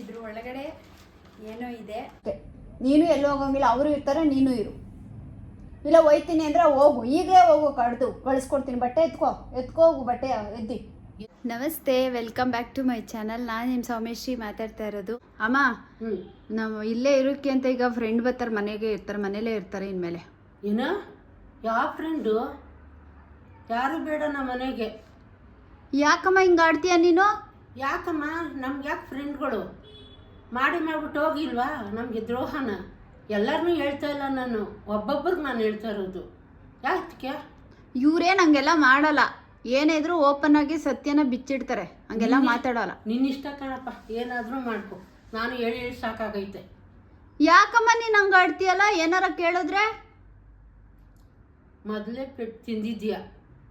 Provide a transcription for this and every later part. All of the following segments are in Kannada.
ಇದ್ರ ಒಳಗಡೆ ಏನೋ ಇದೆ. ನೀನು ಎಲ್ಲೂ ಹೋಗಂಗಿಲ್ಲ ಅವರು ಇರ್ತಾರೆ ನೀನು ಇರು. ಇಲ್ಲ ಹೋಯ್ತೀನಿ ಅಂದ್ರೆ ಹೋಗು ಈಗಲೇ ಹೋಗು ಕಡ್ದು ಕಳಿಸ್ಕೊಡ್ತೀನಿ ಬಟ್ಟೆ ಎತ್ಕೋ ಎತ್ಕೋ ಹೋಗು ಬಟ್ಟೆ ಎದ್ದಿ. ನಮಸ್ತೆ welcome back to my channel. ನಾನು ನಿಮ್ಮ ಸೋಮೇಶಿ ಮಾತಾಡ್ತಾ ಇರೋದು. ಅಮ್ಮ ಹ್ಮ್. ನಾವು ಇಲ್ಲೇ ಇರೋಕ್ಕೆ ಅಂತ ಈಗ ಫ್ರೆಂಡ್ ಬರ್ತಾರೆ ಮನೆಗೆ ಇರ್ತಾರೆ ಮನೇಲೇ ಇರ್ತಾರೆ ಇನ್ಮೇಲೆ. ಏನು? ಯಾವ ಫ್ರೆಂಡು ಯಾರು ಬೇಡ ನಮ್ಮ ಮನೆಗೆ? ಯಾಕಮ್ಮ ಹಿಂಗೆ ಆಡ್ತೀಯ ನೀನು? ಯಾಕಮ್ಮ? ನಮ್ಗೆ ಯಾಕೆ ಫ್ರೆಂಡ್ಗಳು ಮಾಡಿ ಮಾಡ್ಬಿಟ್ಟು ಹೋಗಿಲ್ವಾ? ನಮಗೆ ದ್ರೋಹನ. ಎಲ್ಲರನ್ನೂ ಹೇಳ್ತಾ ಇಲ್ಲ ನಾನು. ಒಬ್ಬೊಬ್ರಿಗೆ ನಾನು ಹೇಳ್ತಾ ಇರೋದು. ಯಾಕೆ? ಇವ್ರೇನು ಹಂಗೆಲ್ಲ ಮಾಡಲ್ಲ. ಏನೇ ಇದ್ರು ಓಪನ್ ಆಗಿ ಸತ್ಯನ ಬಿಚ್ಚಿಡ್ತಾರೆ. ಹಂಗೆಲ್ಲ ಮಾತಾಡಲ್ಲ. ನಿನ್ನ ಇಷ್ಟ ಕಣಪ್ಪ. ಏನಾದರೂ ಮಾಡ್ಕೊ. ನಾನು ಹೇಳಿ ಹೇಳಿ ಸಾಕಾಗೈತೆ. ಯಾಕಮ್ಮ ನೀನು ಹಂಗೆ ಆಡ್ತೀಯಲ್ಲ? ಏನಾರ ಕೇಳಿದ್ರೆ? ಮೊದಲೇ ಪೆಟ್ಟು ತಿಂದಿದ್ಯಾ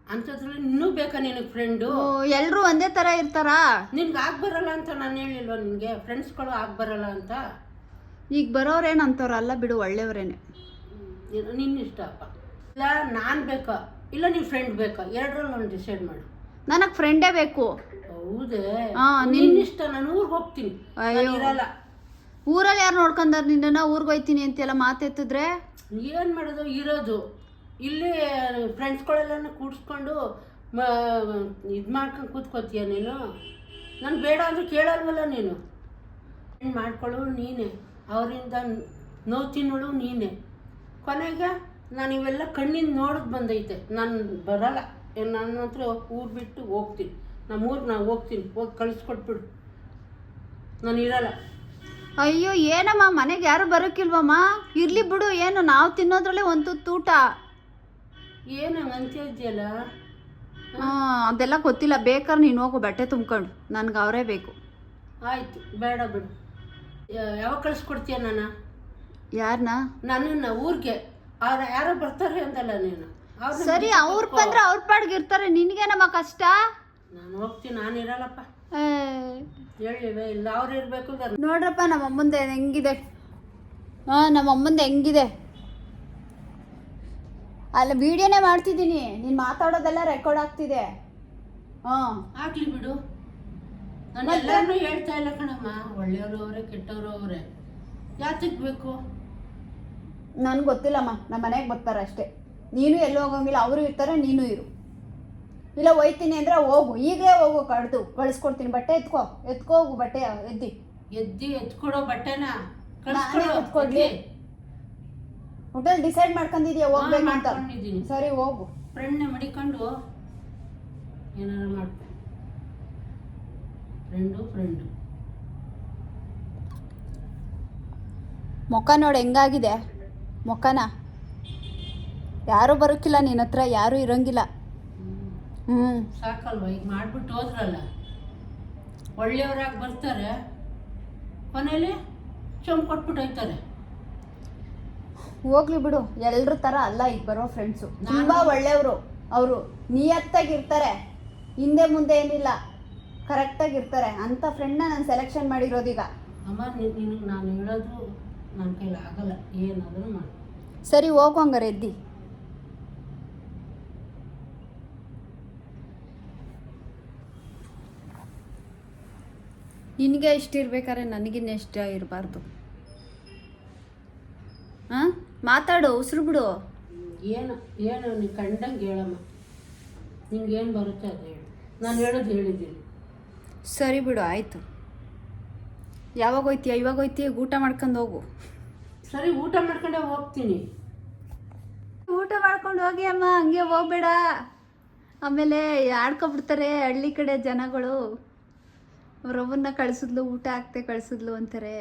ಅಂಥದ್ರಲ್ಲಿ ಇನ್ನೂ ಬೇಕಾ ನಿನಗೆ ಫ್ರೆಂಡು ಎಲ್ಲರೂ ಒಂದೇ ಥರ ಇರ್ತಾರಾ? ನಿನ್ಗೆ ಆಗ ಬರಲ್ಲ ಅಂತ ನಾನು ಹೇಳಿಲ್ವ ನಿನಗೆ? ಫ್ರೆಂಡ್ಸ್ಗಳು ಆಗ ಬರಲ್ಲ ಅಂತ? ಈಗ ಬರೋರೇನು ಅಂತವ್ರಲ್ಲ ಬಿಡು ಒಳ್ಳೆಯವರೇನೆ. ಇದು ನಿನ್ನ ಇಷ್ಟ ಅಪ್ಪ. ಇಲ್ಲ ನಾನು ಬೇಕಾ? ಇಲ್ಲ ನೀವು ಫ್ರೆಂಡ್ ಬೇಕಾ? ಎರಡರಲ್ಲಿ ಒಂದು ಡಿಸೈಡ್ ಮಾಡು. ನನಗೆ ಫ್ರೆಂಡೇ ಬೇಕು. ಹೌದೇ? ಹಾ, ನಿನ್ನ ಇಷ್ಟ ನಾನು ಊರಿಗೆ ಹೋಗ್ತೀನಿ. ನಾನು ಅಯ್ಯೋ. ಇರಲ್ಲ. ಊರಲ್ಲಿ ಯಾರು ನೋಡ್ಕೊಂಡಾರ ನಿನ್ನ ಊರಿಗೆ ಹೋಯ್ತೀನಿ ಅಂತೆಲ್ಲ ಮಾತೆತ್ತಿದ್ರೆ? ಏನು ಮಾಡೋದು? ಇರೋದು. ಇಲ್ಲಿ ಫ್ರೆಂಡ್ಸ್ಗಳೆಲ್ಲನೂ ಕೂಡಿಸ್ಕೊಂಡು ಇದು ಮಾಡ್ಕೊಂಡು ಕೂತ್ಕೋತೀಯ ನೀನು? ನಾನು ಬೇಡ ಅಂದರೆ ಕೇಳಲ್ವಲ್ಲ ನೀನು? ಮಾಡ್ಕೊಳ್ಳು ನೀನೇ. ಅವರಿಂದ ನೋವು ತಿನ್ನೋಳು, ನೀನೇ. ಕೊನೆಗೆ ನಾನು ಇವೆಲ್ಲ ಕಣ್ಣಿಂದ ನೋಡೋದು ಬಂದೈತೆ. ನಾನು ಬರಲ್ಲ. ನನ್ನ ಹತ್ರ ಊರು ಬಿಟ್ಟು ಹೋಗ್ತೀನಿ. ನಮ್ಮ ಊರಿಗೆ ನಾನು ಹೋಗ್ತೀನಿ. ಹೋಗಿ ಕಳಿಸ್ಕೊಟ್ಬಿಡು ನಾನು ಇರಲ್ಲ. ಅಯ್ಯೋ, ಏನಮ್ಮ? ಮನೆಗೆ ಯಾರು ಬರೋಕ್ಕಿಲ್ವಮ್ಮ ಇರ್ಲಿ ಬಿಡು. ಏನು, ನಾವು ತಿನ್ನೋದ್ರಲ್ಲೇ ಒಂದು ತೂಟ ಏನು ಅದೆಲ್ಲ ಗೊತ್ತಿಲ್ಲ. ಬೇಕಾದ್ರೆ ನೀನು ಹೋಗು ಬಟ್ಟೆ ತುಂಬ್ಕೊಂಡು. ನನ್ಗೆ ಅವರೇ ಬೇಕು. ಆಯ್ತು ಬೇಡ ಬಿಡು. ಯಾವಾಗ ಕಳಿಸ್ಕೊಡ್ತೀಯ ನಾನು? ಯಾರನ್ನ ನನ್ನನ್ನು ಊರಿಗೆ. ಅವ್ರು ಯಾರೋ ಬರ್ತಾರೆ ಅಂತಲ್ಲ ನೀನು. ಅವ್ರ್ನ ಸರಿ ಬಿಟ್ಟು ಅವ್ರು ಕರ್ಕೊ. ಬಂದ್ರೆ ಅವ್ರ ಪಾಡ್ಗೆ ಇರ್ತಾರೆ. ನಿನಗೇನಮ್ಮ ಕಷ್ಟ? ನಾನು ಹೋಗ್ತೀನಿ ನಾನು ಇರಲ್ಲಪ್ಪ. ಏ, ಹೇಳಿವೆ ಇಲ್ಲ ಅವ್ರು ಇರಬೇಕು ನೋಡ್ರಪ್ಪ ನಮ್ಮ ಅಮ್ಮಂದೆ ಹೆಂಗಿದೆ? ಹಾಂ ನಮ್ಮ ಅಮ್ಮಂದು ಹೆಂಗಿದೆ? ಅಲ್ಲ ವಿಡಿಯೋನೇ ಮಾಡ್ತಿದ್ದೀನಿ. ನೀನು ಮಾತಾಡೋದೆಲ್ಲ ರೆಕಾರ್ಡ್ ಆಗ್ತಿದೆ. ಹಾಂ. ಆಗ್ಲಿ ಬಿಡು. ನಾನು ಎಲ್ಲರನ್ನೂ ಹೇಳ್ತಾ ಇಲ್ಲ ಕಣಮ್ಮ. ಒಳ್ಳೆಯವರು ಅವರೇ ಕೆಟ್ಟವರು ಅವರೇ. ಯಾತಕ್ಕೆ ಬೇಕು? ನನ್ಗೆ ಗೊತ್ತಿಲ್ಲಮ್ಮ. ನಮ್ಮ ಮನೆಗೆ ಬರ್ತಾರೆ ಅಷ್ಟೇ. ನೀನು ಎಲ್ಲೂ ಹೋಗಂಗಿಲ್ಲ. ಅವರು ಇರ್ತಾರೆ ನೀನು ಇರು. ಇಲ್ಲ ಹೋಯ್ತೀನಿ ಅಂದ್ರೆ ಹೋಗು. ಈಗಲೇ ಹೋಗು ಕಡ್ದು. ಕಳಿಸ್ಕೊಡ್ತೀನಿ. ಬಟ್ಟೆ ಎತ್ಕೋ. ಎತ್ಕೋ ಹೋಗು ಬಟ್ಟೆ ಎದ್ದಿ. ಎದ್ದಿ ಎತ್ಕೊಡೋ ಬಟ್ಟೆನ? ನಾನೇ ಹೋಟೆಲ್ ಡಿಸೈಡ್ ಮಾಡ್ಕೊಂಡಿದ್ಯಾ ಹೋಗ್ಬೇಕು ಅಂತ? ಮಾಡ್ಕೊಂಡಿದ್ದೀನಿ. ಸರಿ ಹೋಗು. ಫ್ರೆಂಡ್ನ ಮಡಿಕೊಂಡು ಏನಾರು ಮಾಡ್ತೀನಿ ಫ್ರೆಂಡು ಫ್ರೆಂಡು ಮುಖ ನೋಡಿ ಹೆಂಗಾಗಿದೆ? ಮುಖನ? ಯಾರೂ ಬರೋಕ್ಕಿಲ್ಲ ನಿನ್ನ ಹತ್ರ ಯಾರೂ ಇರೋಂಗಿಲ್ಲ. ಹ್ಞೂ ಸಾಕಲ್ವ? ಈಗ ಮಾಡ್ಬಿಟ್ಟು ಹೋದ್ರಲ್ಲ. ಒಳ್ಳೆಯವ್ರಾಗಿ ಬರ್ತಾರೆ. ಕೊನೆಯಲ್ಲಿ ಚಮ್ ಕೊಟ್ಬಿಟ್ಟು ಹೋಯ್ತಾರೆ. ಹೋಗ್ಲಿ ಬಿಡು ಎಲ್ರ ತರ ಅಲ್ಲ ಈಗ ಬರೋ ಫ್ರೆಂಡ್ಸು ತುಂಬಾ ಒಳ್ಳೆಯವರು. ಅವರು ನಿಯತ್ತಾಗಿರ್ತಾರೆ. ಹಿಂದೆ ಮುಂದೆ ಏನಿಲ್ಲ ಕರೆಕ್ಟಾಗಿ ಇರ್ತಾರೆ ಅಂತ ಫ್ರೆಂಡ್ನ ನಾನು ಸೆಲೆಕ್ಷನ್ ಮಾಡಿರೋದೀಗ ಅಮ್ಮ ನಿನಗೆ ನಾನು ಹೇಳೋದು ನನ್ನ ಕೈಲಿ ಆಗಲ್ಲ. ಏನಾದರೂ ಮಾಡಿ. ಸರಿ ಹೋಗು ಹಂಗಾರೆ ಎದ್ದಿ. ನಿನಗೆ ಇಷ್ಟ ಇರ್ಬೇಕಾದ್ರೆ ನನಗಿನ್ನ ಇಷ್ಟ ಇರಬಾರ್ದು. ಹಾಂ ಮಾತಾಡು ಉಸಿರು ಬಿಡು. ಏನು ಏನು ನೀನು ಕಂಡಂಗೆ ಹೇಳಮ್ಮ. ಏನು ಬರುತ್ತೆ ಅದು ಹೇಳು. ನಾನು ಹೇಳೋದು ಹೇಳಿದ್ದೀನಿ. ಸರಿ ಬಿಡು ಆಯಿತು. ಯಾವಾಗ ಹೋಯ್ತೀಯ? ಇವಾಗ ಹೋಯ್ತೀಯ? ಊಟ ಮಾಡ್ಕೊಂಡು ಹೋಗು. ಸರಿ ಊಟ ಮಾಡ್ಕೊಂಡೆ ಹೋಗ್ತೀನಿ. ಊಟ ಮಾಡ್ಕೊಂಡು ಹೋಗಿ ಅಮ್ಮ ಹಂಗೆ ಹೋಗ್ಬೇಡ. ಆಮೇಲೆ ಆಡ್ಕೊಬಿಡ್ತಾರೆ ಹಳ್ಳಿ ಕಡೆ ಜನಗಳು. ರವನ್ನ ಕಳಿಸಿದ್ಲು ಊಟ ಹಾಕ್ತೆ ಕಳಿಸಿದ್ಲು ಅಂತಾರೆ.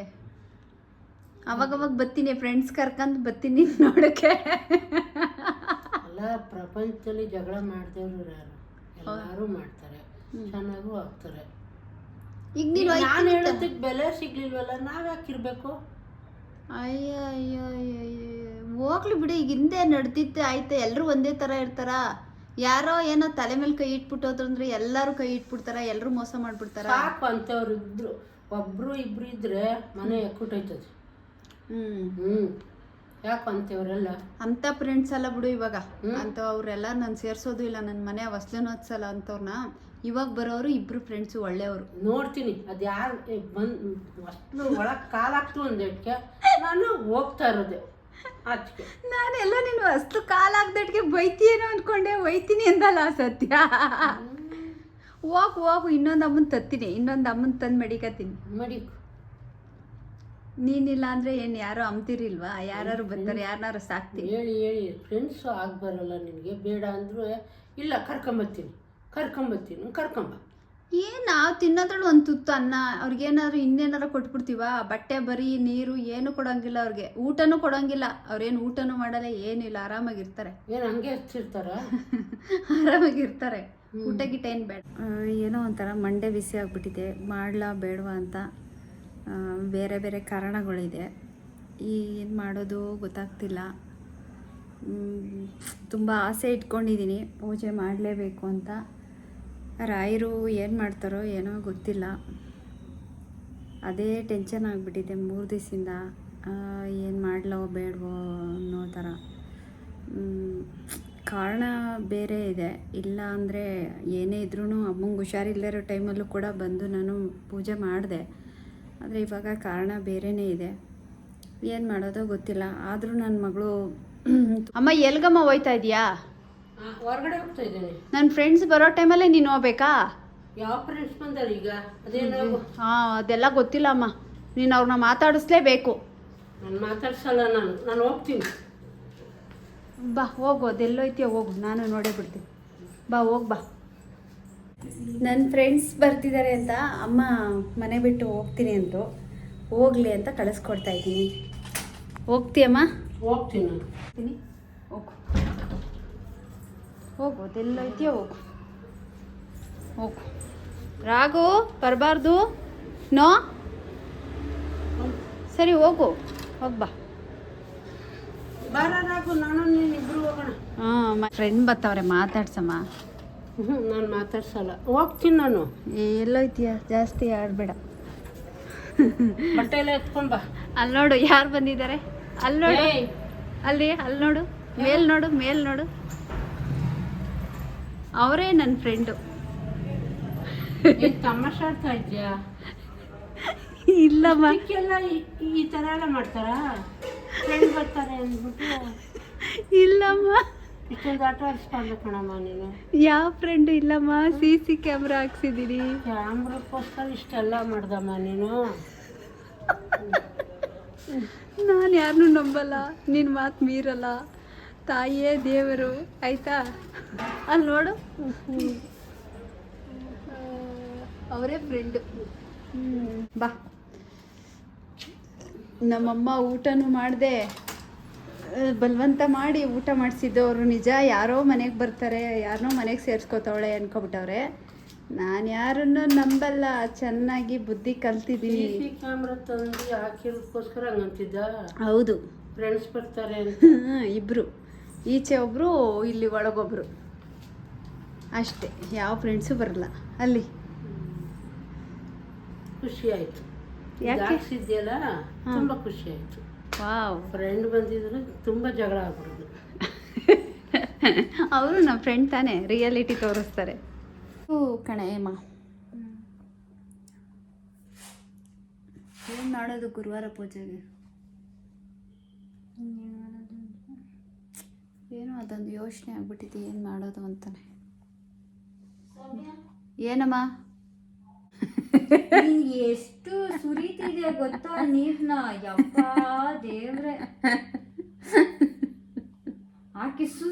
ಅವಾಗವಾಗ ಬತ್ತೀನಿ ಫ್ರೆಂಡ್ಸ್ ಕರ್ಕೊಂಡು ಬರ್ತೀನಿ ನೋಡಕ್ಕೆ ಅಲ್ಲ ಪ್ರಪಂಚದಲ್ಲಿ ಜಗಳ ಮಾಡ್ದೇವ್ರು ಯಾರು? ಯಾರು ಮಾಡ್ತಾರೆ. ಚೆನ್ನಾಗೂ ಆಗ್ತಾರೆ. ಈಗ ನೀನು ನಾನು ಹೇಳೋದಕ್ಕೆ ಬೆಲೆ ಸಿಗ್ಲಿಲ್ವಲ್ಲ ನಾವು ಯಾಕಿರ್ಬೇಕು ಅಯ್ಯ ಅಯ್ಯೋ ಅಯ್ಯೋ. ಹೋಗ್ಲಿ ಬಿಡಿ ಈಗ ಹಿಂದೆ ನಡೆದಿತ್ತೆ ಆಯ್ತು ಎಲ್ಲರೂ ಒಂದೇ ಥರ ಇರ್ತಾರ ಯಾರೋ ಏನೋ ತಲೆ ಮೇಲೆ ಕೈ ಇಟ್ಬಿಟ್ಟೋದ್ರಂದ್ರೆ ಎಲ್ಲರೂ ಕೈ ಇಟ್ಬಿಡ್ತಾರ ಎಲ್ಲರೂ ಮೋಸ ಮಾಡ್ಬಿಡ್ತಾರ ಅಂತವ್ರು ಇದ್ರು ಒಬ್ರು ಇಬ್ರು ಇದ್ರೆ ಮನೆ ಎಕ್ಕುಟ್ಟೋಯ್ತದೆ ಹ್ಮ್. ಹ್ಮ್ ಯಾಕೆ ಅಂತೇವ್ರೆಲ್ಲ? ಅಂತ ಫ್ರೆಂಡ್ಸ್ ಎಲ್ಲ ಬಿಡು ಇವಾಗ. ಅಂತ ಅವರೆಲ್ಲ ನಾನು ಸೇರ್ಸೋದು ಇಲ್ಲ ನನ್ನ ಮನೆ ಹೊಸ್ಲನೋತ್ಸಲ ಅಂತವ್ರನ್ನ ಇವಾಗ ಬರೋರು ಇಬ್ರು ಫ್ರೆಂಡ್ಸು ಒಳ್ಳೆಯವರು. ನೋಡ್ತೀನಿ. ಅದು ಯಾರು ಬಂದು ಅಷ್ಟು ಒಳಗೆ ಕಾಲಾಗ್ತು ನಾನು ಹೋಗ್ತಾ ಇರೋದೆ. ಆಚೆಗೆ ನಾನೆಲ್ಲ ನೀನು ಅಷ್ಟು ಕಾಲಾಗ್ದಟ್ಗೆ ಬೈತೀಯೇನೋ ಅನ್ಕೊಂಡೆ ಬೈತೀನಿ ಅಂದಲ್ಲ ಸತ್ಯ. ಹೋಗು ಹೋಗು ಇನ್ನೊಂದು ಅಮ್ಮನ ತತ್ತೀನಿ ಇನ್ನೊಂದು ಅಮ್ಮನ ತಂದು ಮಡಿಕತ್ತೀನಿ. ಮಡಿಕು. ನೀನಿಲ್ಲ ಅಂದ್ರೆ ಏನು ಯಾರೋ ಅಂತಿರಿಲ್ವಾ ಯಾರು ಬರ್ತಾರೆ ಯಾರನ್ನಾರು ಸಾಕ್ತಿ ಹೇಳಿ ಹೇಳಿ. ಫ್ರೆಂಡ್ಸು ಬರಲ್ಲ ನಿನಗೆ ಬೇಡ ಅಂದರೂ ಇಲ್ಲ ಕರ್ಕೊಂಬತ್ತೀನಿ. ಕರ್ಕೊಂಬತ್ತೀನಿ ಕರ್ಕೊಂಬ. ಏನು ನಾವು ತಿನ್ನೋದ್ರಲ್ಲಿ ಒಂದು ತುತ್ತು ಅನ್ನ ಅವ್ರಿಗೇನಾದ್ರು ಇನ್ನೇನಾರು ಕೊಟ್ಬಿಡ್ತೀವ? ಬಟ್ಟೆ ಬರೀ ನೀರು ಏನು ಕೊಡೋಂಗಿಲ್ಲ ಅವ್ರಿಗೆ. ಊಟನೂ ಕೊಡೋಂಗಿಲ್ಲ. ಅವ್ರೇನು ಊಟನೂ ಮಾಡಲ್ಲ ಏನಿಲ್ಲ ಆರಾಮಾಗಿರ್ತಾರೆ. ಏನು ಹಂಗೆ ಹಚ್ಚಿರ್ತಾರ? ಆರಾಮಾಗಿರ್ತಾರೆ. ಊಟ ಗಿಟ ಏನು ಬೇಡ. ಏನೋ ಒಂಥರ ಮಂಡೆ ಬಿಸಿ ಆಗ್ಬಿಟ್ಟಿದೆ. ಮಾಡ್ಲಾ ಬೇಡವಾ ಅಂತ. ಬೇರೆ ಬೇರೆ ಕಾರಣಗಳಿದೆ. ಏನು ಮಾಡೋದು ಗೊತ್ತಾಗ್ತಿಲ್ಲ. ತುಂಬ ಆಸೆ ಇಟ್ಕೊಂಡಿದ್ದೀನಿ. ಪೂಜೆ ಮಾಡಲೇಬೇಕು ಅಂತ. ರಾಯರು ಏನು ಮಾಡ್ತಾರೋ ಏನೋ ಗೊತ್ತಿಲ್ಲ. ಅದೇ ಟೆನ್ಷನ್ ಆಗಿಬಿಟ್ಟಿದೆ ಮೂರು ದಿವಸದಿಂದ. ಏನು ಮಾಡಲೋ ಬೇಡವೋ ಅನ್ನೋ ಥರ. ಕಾರಣ ಬೇರೆ ಇದೆ. ಇಲ್ಲ ಅಂದರೆ ಏನೇ ಇದ್ರೂ ಅಮ್ಮಂಗೆ ಹುಷಾರಿಲ್ಲದಿರೋ ಟೈಮಲ್ಲೂ ಕೂಡ ಬಂದು ನಾನು ಪೂಜೆ ಮಾಡಿದೆ. ಆದರೆ ಇವಾಗ ಕಾರಣ ಬೇರೆನೇ ಇದೆ. ಏನು ಮಾಡೋದೋ ಗೊತ್ತಿಲ್ಲ. ಆದರೂ ನನ್ನ ಮಗಳು ಅಮ್ಮ ಎಲ್ಗಮ್ಮ ಹೋಯ್ತಾ ಇದೆಯಾ? ಆ, ಹೊರಗಡೆ ಹೋಗ್ತಾ ಇದ್ದೀನಿ. ನನ್ನ ಫ್ರೆಂಡ್ಸ್ ಬರೋ ಟೈಮಲ್ಲೇ ನೀನು ಹೋಗ್ಬೇಕಾ? ಯಾವ ಫ್ರೆಂಡ್ಸ್ ಬಂದಾರೆ ಈಗ? ಅದೇನು ಹಾಂ ಅದೆಲ್ಲ ಗೊತ್ತಿಲ್ಲ ಅಮ್ಮ. ನೀನು ಅವ್ರನ್ನ ಮಾತಾಡಿಸ್ಲೇಬೇಕು. ನಾನು ಮಾತಾಡ್ಸಲ್ಲ ನಾನು. ನಾನು ಹೋಗ್ತೀನಿ. ಬಾ ಹೋಗು. ಅದೆಲ್ಲೋಯ್ತೀಯ ಹೋಗು. ನಾನು ನೋಡೇ ಬಿಡ್ತೀನಿ. ಬಾ ಹೋಗಿ ಬಾ. ನನ್ನ ಫ್ರೆಂಡ್ಸ್ ಬರ್ತಿದ್ದಾರೆ ಅಂತ ಅಮ್ಮ ಮನೆ ಬಿಟ್ಟು ಹೋಗ್ತೀನಿ ಅಂದರು. ಹೋಗ್ಲಿ ಅಂತ ಕಳಿಸ್ಕೊಡ್ತಾ ಇದ್ದೀನಿ. ಹೋಗ್ತೀಯಮ್ಮ ಹೋಗ್ತೀನಿ. ಹೋಗು. ಹೋಗು ಅದೆಲ್ಲೈತಿಯ ಹೋಗು. ಹೋಗು. ರಾಗು ಬರಬಾರ್ದು? ನೋ? ಸರಿ ಹೋಗು. ಹೋಗ್ಬಾ ಬಾರ ರಾಗು ನಾನು ನೀನು ಇಬ್ರು ಹೋಗೋಣ. ಹಾಂ ಫ್ರೆಂಡ್ ಬರ್ತಾವ್ರೆ ಮಾತಾಡ್ಸಮ್ಮ. ಹ್ಞೂ ನಾನು ಮಾತಾಡ್ಸಲ್ಲ. ಹೋಗ್ತೀನಿ ನಾನು. ಎಲ್ಲೋಯ್ತೀಯ? ಜಾಸ್ತಿ ಆಡ್ಬೇಡ. ಬಟ್ಟೆ ಎಲ್ಲ ಬಾ. ಅಲ್ಲಿ ನೋಡು ಯಾರು ಬಂದಿದ್ದಾರೆ? ಅಲ್ಲಿ ನೋಡು. ಏಯ್, ಅಲ್ಲಿ ಅಲ್ಲಿ ನೋಡು. ಮೇಲ್ ನೋಡು ಮೇಲ್ ನೋಡು. ಅವರೇ ನನ್ನ ಫ್ರೆಂಡು. ಏನ್ ತಮಾಷೆ ಆಡ್ತಾ ಇದ್ಯಾ ಇಲ್ಲಮ್ಮ. ಇದಕ್ಕೆಲ್ಲ ಈ- ಈ ಥರ ಎಲ್ಲ ಮಾಡ್ತಾರಾ? ಫ್ರೆಂಡ್ ಬರ್ತಾರೆ ಅಂದ್ಬಿಟ್ಟು. ಇಲ್ಲಮ್ಮ. ಇಷ್ಟೊಂದು ಆಟ ಆಡಿಸ್ಕೊಂಡು ಕಣಮ್ಮ ನೀನು? ಯಾವ ಫ್ರೆಂಡ್ ಇಲ್ಲಮ್ಮ ಸಿ ಸಿ ಕ್ಯಾಮ್ರಾ ಹಾಕ್ಸಿದೀರಿ ಕ್ಯಾಮ್ರಕ್ಕೋಸ್ಕರ ಇಷ್ಟೆಲ್ಲ ಮಾಡ್ದಮ್ಮ ನೀನು? ನಾನು ಯಾರನ್ನೂ ನಂಬಲ್ಲ ನಿನ್ನ ಮಾತು ಮೀರಲ್ಲ. ತಾಯಿಯೇ ದೇವರು ಆಯ್ತಾ? ಅಲ್ಲಿ ನೋಡು. ಅವರೇ ಫ್ರೆಂಡು ಬಾ. ನಮ್ಮಮ್ಮ ಊಟನೂ ಮಾಡಿದೆ. ಬಲವಂತ ಮಾಡಿ ಊಟ ಮಾಡಿಸಿದ್ದವರು ನಿಜ ಯಾರೋ ಮನೆಗೆ ಬರ್ತಾರೆ ಯಾರನ್ನೋ ಮನೆಗೆ ಸೇರಿಸ್ಕೋತಾವಳೆ ಅನ್ಕೊಬಿಟ್ಟವ್ರೆ. ನಾನು ಯಾರನ್ನೂ ನಂಬಲ್ಲ ಚೆನ್ನಾಗಿ ಬುದ್ಧಿ ಕಲ್ತಿದ್ದೀನಿ. ಸಿ ಕ್ಯಾಮ್ರಾ ತಂದು ಹಾಕಿರೋದಕ್ಕೋಸ್ಕರ ಹಂಗಂತಿದ್ದ? ಹೌದು. ಫ್ರೆಂಡ್ಸ್ ಬರ್ತಾರೆ ಇಬ್ರು. ಈಚೆ ಒಬ್ರು ಇಲ್ಲಿ ಒಳಗೊಬ್ರು. ಅಷ್ಟೇ ಯಾವ ಫ್ರೆಂಡ್ಸು ಬರಲ್ಲ. ಅಲ್ಲಿ. ಖುಷಿ ಆಯ್ತು. ಯಾಕೆ? ಹಾಕ್ಸಿದ್ಯಲ್ಲ ತುಂಬಾ ಖುಷಿ ಆಯ್ತು. ವಾವ್. ಫ್ರೆಂಡ್ ಬಂದಿದ್ರೆ ತುಂಬ ಜಗಳ ಆಗ್ಬಿಡುದು ಅವರು ನಮ್ಮ ಫ್ರೆಂಡ್ ತಾನೇ ರಿಯಾಲಿಟಿ ತೋರಿಸ್ತಾರೆ. ಹೂ ಕಣೆ ಏಮ ಏನು ಮಾಡೋದು ಗುರುವಾರ ಪೂಜೆಗೆ? ಏನೋ ಅದೊಂದು ಯೋಚನೆ ಆಗ್ಬಿಟ್ಟಿದೆ ಏನು ಮಾಡೋದು ಅಂತಾನೆ. ಏನಮ್ಮ? ನಿಂಗೆ ಎಷ್ಟು ಸುರಿತಿದೆ ಗೊತ್ತಾ? ನೀರ್ನ ಯಪ್ಪ ದೇವ್ರೆ. ಆಕೆ ಸು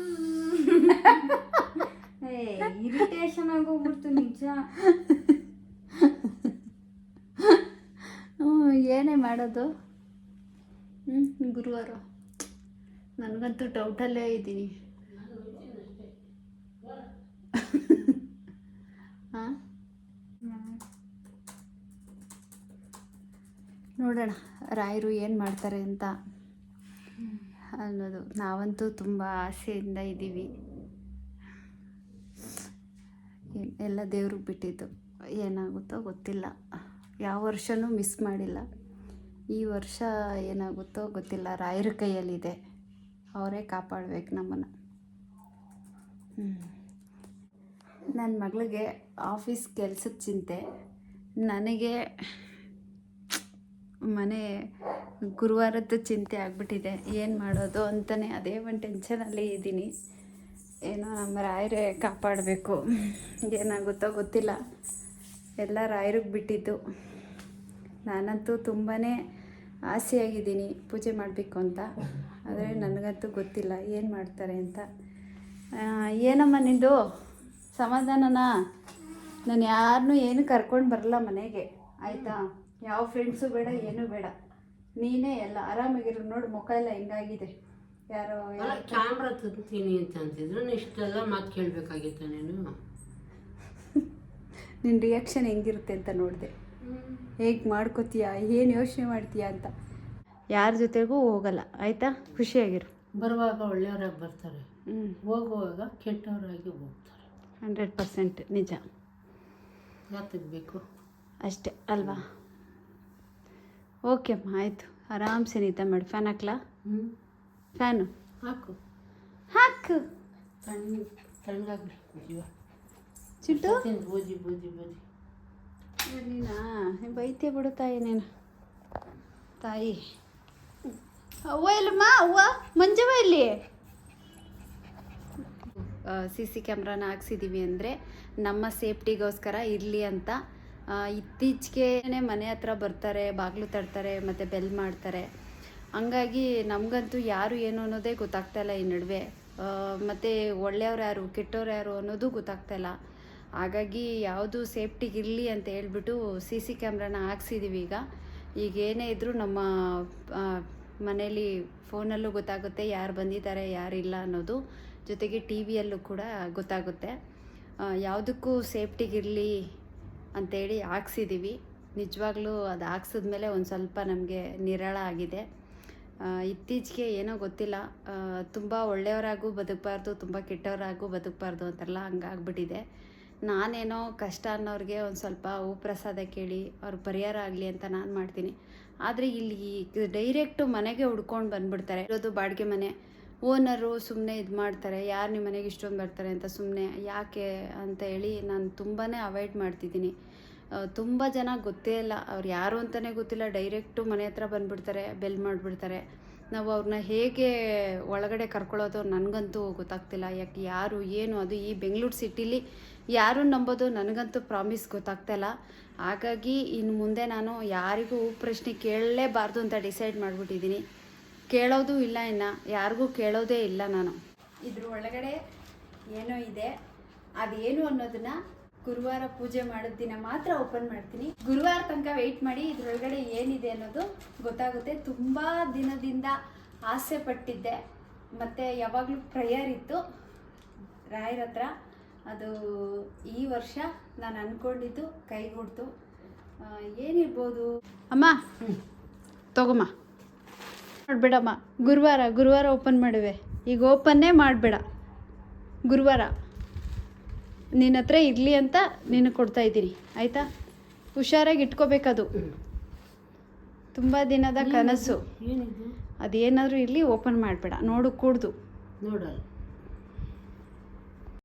ಇರಿಟೇಷನ್ ಆಗೋಗ್ಬಿಡ್ತು ನಿಜ. ಹ್ಞೂ ಏನೇ ಮಾಡೋದು? ಹ್ಞೂ ಗುರುವಾರ. ನನಗಂತೂ ಡೌಟಲ್ಲೇ ಇದ್ದೀನಿ ಹಾಂ ನೋಡೋಣ, ರಾಯರು ಏನು ಮಾಡ್ತಾರೆ ಅಂತ. ಅನ್ನೋದು ನಾವಂತೂ ತುಂಬ ಆಸೆಯಿಂದ ಇದ್ದೀವಿ. ಎಲ್ಲ ದೇವ್ರಿಗೆ ಬಿಟ್ಟಿದ್ದು. ಏನಾಗುತ್ತೋ ಗೊತ್ತಿಲ್ಲ. ಯಾವ ವರ್ಷನೂ ಮಿಸ್ ಮಾಡಿಲ್ಲ. ಈ ವರ್ಷ ಏನಾಗುತ್ತೋ ಗೊತ್ತಿಲ್ಲ. ರಾಯರ ಕೈಯಲ್ಲಿದೆ. ಅವರೇ ಕಾಪಾಡ್ಬೇಕು ನಮ್ಮನ್ನು. ನನ್ನ ಮಗಳಿಗೆ ಆಫೀಸ್ ಕೆಲಸದ ಚಿಂತೆ. ನನಗೆ ಮನೆ ಗುರುವಾರದ್ದು ಚಿಂತೆ ಆಗಿಬಿಟ್ಟಿದೆ. ಏನು ಮಾಡೋದು ಅಂತಲೇ ಅದೇ ಒಂದು ಟೆನ್ಷನಲ್ಲಿ ಇದ್ದೀನಿ. ಏನೋ ನಮ್ಮ ರಾಯರೇ ಕಾಪಾಡಬೇಕು. ಏನಾಗುತ್ತೋ ಗೊತ್ತಿಲ್ಲ. ಎಲ್ಲ ರಾಯರಿಗೆ ಬಿಟ್ಟಿದ್ದು. ನಾನಂತೂ ತುಂಬಾ ಆಸೆಯಾಗಿದ್ದೀನಿ ಪೂಜೆ ಮಾಡಬೇಕು ಅಂತ. ಆದರೆ ನನಗಂತೂ ಗೊತ್ತಿಲ್ಲ ಏನು ಮಾಡ್ತಾರೆ ಅಂತ. ಏನಮ್ಮ ನಿಂದು? ಸಮಾಧಾನನಾ? ನಾನು ಯಾರನ್ನೂ ಏನು ಕರ್ಕೊಂಡು ಬರಲ್ಲ ಮನೆಗೆ. ಆಯಿತಾ? ಯಾವ ಫ್ರೆಂಡ್ಸು ಬೇಡ ಏನೂ ಬೇಡ. ನೀನೇ ಎಲ್ಲ ಆರಾಮಾಗಿರು ನೋಡು ಮುಖ ಎಲ್ಲ ಹಿಂಗಾಗಿದೆ. ಯಾರೋ ಅಲ್ಲ ಕ್ಯಾಮ್ರಾ ತಂತೀನಿ ಅಂತ ಅಂತಿದ್ರು ಇಷ್ಟೆಲ್ಲ ಮಾತು ಕೇಳಬೇಕಾಗಿತ್ತ ನೀನು? ನಿನ್ನ ರಿಯಾಕ್ಷನ್ ಹೆಂಗಿರುತ್ತೆ ಅಂತ ನೋಡಿದೆ. ಹೇಗೆ ಮಾಡ್ಕೋತೀಯ ಏನು ಯೋಚನೆ ಮಾಡ್ತೀಯ ಅಂತ. ಯಾರ ಜೊತೆಗೂ ಹೋಗಲ್ಲ ಆಯಿತಾ? ಖುಷಿಯಾಗಿರು. ಬರುವಾಗ ಒಳ್ಳೆಯವರಾಗಿ ಬರ್ತಾರೆ. ಹ್ಞೂ ಹೋಗುವಾಗ ಕೆಟ್ಟವರಾಗಿ ಹೋಗ್ತಾರೆ. ಹಂಡ್ರೆಡ್ ಪರ್ಸೆಂಟ್ ನಿಜ. ಯಾತಕ್ಕೆ ಬೇಕು ಅಷ್ಟೇ ಅಲ್ವಾ? ಓಕೆ ಅಮ್ಮ ಆಯಿತು. ಆರಾಮ್ಸೆ ನೀತಾ ಮಾಡಿ. ಫ್ಯಾನ್ ಹಾಕ್ಲಾ? ಹ್ಞೂ ಫ್ಯಾನು ಹಾಕು. ಹಾಕು. ಜೀವ ಚಿಟ್ಟು? ಬೂದಿ ಬೂಜಿ ಬೂಜಿ ಬೂಜಿ ನೀನು ಬೈತೆ ಬಿಡು ತಾಯಿ ನೀನು. ತಾಯಿ. ಅವ್ವ ಇಲ್ಲಮ್ಮ ಅವ್ವ? ಮಂಜವ ಇಲ್ಲಿ ಸಿ ಸಿ ಕ್ಯಾಮ್ರಾನ ಹಾಕ್ಸಿದ್ದೀವಿ ಅಂದರೆ ನಮ್ಮ ಸೇಫ್ಟಿಗೋಸ್ಕರ ಇರಲಿ ಅಂತ ಇತ್ತೀಚೆಗೆ ಮನೆ ಹತ್ರ ಬರ್ತಾರೆ, ಬಾಗಿಲು ತರ್ತಾರೆ, ಮತ್ತು ಬೆಲ್ ಮಾಡ್ತಾರೆ. ಹಂಗಾಗಿ ನಮಗಂತೂ ಯಾರು ಏನು ಅನ್ನೋದೇ ಗೊತ್ತಾಗ್ತಾ ಇಲ್ಲ ಈ ನಡುವೆ. ಮತ್ತು ಒಳ್ಳೆಯವ್ರು ಯಾರು, ಕೆಟ್ಟವ್ರು ಯಾರು ಅನ್ನೋದು ಗೊತ್ತಾಗ್ತಾ ಇಲ್ಲ. ಹಾಗಾಗಿ ಯಾವುದು ಸೇಫ್ಟಿಗಿರಲಿ ಅಂತ ಹೇಳ್ಬಿಟ್ಟು ಸಿ ಸಿ ಕ್ಯಾಮ್ರಾನ ಹಾಕ್ಸಿದ್ದೀವಿ ಈಗ. ಈಗ ಏನೇ ಇದ್ದರೂ ನಮ್ಮ ಮನೇಲಿ ಫೋನಲ್ಲೂ ಗೊತ್ತಾಗುತ್ತೆ ಯಾರು ಬಂದಿದ್ದಾರೆ ಯಾರಿಲ್ಲ ಅನ್ನೋದು. ಜೊತೆಗೆ ಟಿ ವಿಯಲ್ಲೂ ಕೂಡ ಗೊತ್ತಾಗುತ್ತೆ. ಯಾವುದಕ್ಕೂ ಯಾವುದಕ್ಕೂ ಸೇಫ್ಟಿಗಿರಲಿ ಅಂತೇಳಿ ಹಾಕ್ಸಿದ್ದೀವಿ ನಿಜವಾಗ್ಲೂ ಅದು ಹಾಕ್ಸಿದ್ಮೇಲೆ ಒಂದು ಸ್ವಲ್ಪ ನಮಗೆ ನಿರಾಳ ಆಗಿದೆ. ಇತ್ತೀಚೆಗೆ ಏನೋ ಗೊತ್ತಿಲ್ಲ. ತುಂಬ ಒಳ್ಳೆಯವರಾಗೂ ಬದುಕಬಾರ್ದು, ತುಂಬ ಕೆಟ್ಟವರಾಗೂ ಬದುಕಬಾರ್ದು ಅಂತೆಲ್ಲ ಹಂಗಾಗ್ಬಿಟ್ಟಿದೆ. ನಾನೇನೋ ಕಷ್ಟ ಅನ್ನೋರಿಗೆ ಒಂದು ಸ್ವಲ್ಪ ಹೂ ಪ್ರಸಾದ ಕೇಳಿ, ಅವ್ರ ಪರಿಹಾರ ಆಗಲಿ ಅಂತ ನಾನು ಮಾಡ್ತೀನಿ. ಆದರೆ ಇಲ್ಲಿ ಡೈರೆಕ್ಟು ಮನೆಗೆ ಹುಡ್ಕೊಂಡು ಬಂದುಬಿಡ್ತಾರೆ. ಇರೋದು ಬಾಡಿಗೆ ಮನೆ. ಓನರು ಸುಮ್ಮನೆ ಇದು ಮಾಡ್ತಾರೆ, ಯಾರು ನಿಮ್ಮ ಮನೆಗೆ ಇಷ್ಟೊಂದು ಬರ್ತಾರೆ ಅಂತ ಸುಮ್ಮನೆ ಯಾಕೆ ಅಂತ ಹೇಳಿ ನಾನು ತುಂಬಾ ಅವಾಯ್ಡ್ ಮಾಡ್ತಿದ್ದೀನಿ. ತುಂಬ ಜನ ಗೊತ್ತೇ ಇಲ್ಲ, ಅವ್ರು ಯಾರು ಅಂತಲೇ ಗೊತ್ತಿಲ್ಲ, ಡೈರೆಕ್ಟು ಮನೆ ಹತ್ರ ಬಂದುಬಿಡ್ತಾರೆ, ಬೆಲ್ ಮಾಡಿಬಿಡ್ತಾರೆ. ನಾವು ಅವ್ರನ್ನ ಹೇಗೆ ಒಳಗಡೆ ಕರ್ಕೊಳ್ಳೋದು ನನಗಂತೂ ಗೊತ್ತಾಗ್ತಿಲ್ಲ, ಯಾಕೆ ಯಾರು, ಏನು, ಅದು ಈ ಬೆಂಗಳೂರು ಸಿಟಿಲಿ ಯಾರು ನಂಬೋದು ನನಗಂತೂ ಪ್ರಾಮಿಸ್ ಗೊತ್ತಾಗ್ತಾ ಇಲ್ಲ. ಹಾಗಾಗಿ ಇನ್ನು ಮುಂದೆ ನಾನು ಯಾರಿಗೂ ಪ್ರಶ್ನೆ ಕೇಳಲೇಬಾರ್ದು ಅಂತ ಡಿಸೈಡ್ ಮಾಡಿಬಿಟ್ಟಿದ್ದೀನಿ. ಕೇಳೋದು ಇಲ್ಲ ಇನ್ನು ಯಾರಿಗೂ ಕೇಳೋದೇ ಇಲ್ಲ ನಾನು. ಇದ್ರ ಒಳಗಡೆ ಏನೋ ಇದೆ. ಅದೇನು ಅನ್ನೋದನ್ನ ಗುರುವಾರ ಪೂಜೆ ಮಾಡಿದ ದಿನ ಮಾತ್ರ ಓಪನ್ ಮಾಡ್ತೀನಿ. ಗುರುವಾರ ತನಕ ವೆಯ್ಟ್ ಮಾಡಿ ಇದ್ರೊಳಗಡೆ ಏನಿದೆ ಅನ್ನೋದು ಗೊತ್ತಾಗುತ್ತೆ. ತುಂಬ ದಿನದಿಂದ ಆಸೆ ಪಟ್ಟಿದ್ದೆ. ಮತ್ತು ಯಾವಾಗಲೂ ಪ್ರೇಯರ್ ಇತ್ತು. ರಾಯರ ಹತ್ರ ಅದು ಈ ವರ್ಷ ನಾನು ಅಂದ್ಕೊಂಡಿದ್ದು ಕೈಗೂಡ್ತು. ಏನಿರ್ಬೋದು? ಅಮ್ಮ ತಗೊಮ್ಮ. ಮಾಡಬೇಡಮ್ಮ. ಗುರುವಾರ ಗುರುವಾರ ಓಪನ್ ಮಾಡುವೆ. ಈಗ ಓಪನ್ನೇ ಮಾಡಬೇಡ. ಗುರುವಾರ. ನಿನ್ನ ಹತ್ರ ಇರಲಿ ಅಂತ ನಿನಗೆ ಕೊಡ್ತಾ ಇದ್ದೀನಿ ಆಯಿತಾ? ಹುಷಾರಾಗಿ ಇಟ್ಕೋಬೇಕದು. ತುಂಬ ದಿನದ ಕನಸು. ಅದೇನಾದರೂ ಇರಲಿ ಓಪನ್ ಮಾಡಬೇಡ. ನೋಡು ಕೂಡ್ದು. ನೋಡಲ್ಲ.